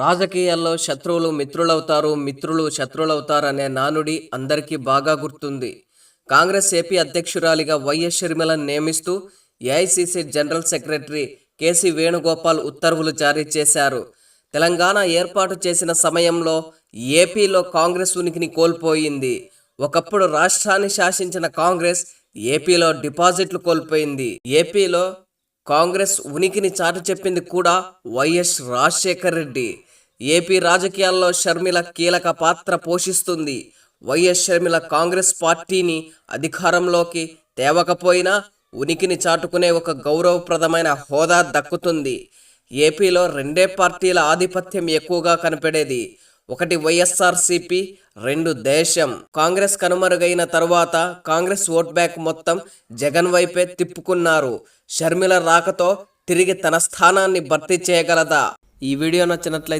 రాజకీయాల్లో శత్రువులు మిత్రులవుతారు మిత్రులు శత్రువులవుతారనే నానుడి అందరికీ బాగా గుర్తుంది. కాంగ్రెస్ ఏపీ అధ్యక్షురాలిగా వైఎస్ షర్మిలను నియమిస్తూ AICC general secretary KC Venugopal ఉత్తర్వులు జారీ చేశారు. తెలంగాణ ఏర్పాటు చేసిన సమయంలో ఏపీలో కాంగ్రెస్ ఉనికిని కోల్పోయింది. ఒకప్పుడు రాష్ట్రాన్ని శాసించిన కాంగ్రెస్ ఏపీలో డిపాజిట్లు కోల్పోయింది. ఏపీలో కాంగ్రెస్ ఉనికిని చాటు చెప్పింది కూడా వైఎస్ రాజశేఖర్ రెడ్డి. ఏపీ రాజకీయాల్లో షర్మిల కీలక పాత్ర పోషిస్తుంది. వైఎస్ షర్మిల కాంగ్రెస్ పార్టీని అధికారంలోకి తేవకపోయినా ఉనికిని చాటుకునే ఒక గౌరవప్రదమైన హోదా దక్కుతుంది. ఏపీలో రెండే పార్టీల ఆధిపత్యం ఎక్కువగా కనపడేది. ఒకటి వైఎస్ఆర్సిపి రెండు దేశం. కాంగ్రెస్ కనుమరుగైన తరువాత కాంగ్రెస్ ఓట్బ్యాక్ మొత్తం జగన్ వైపే తిప్పుకున్నారు. షర్మిల రాకతో తిరిగి తన స్థానాన్ని భర్తీ చేయగలదా? ఈ వీడియో నచ్చినట్లయితే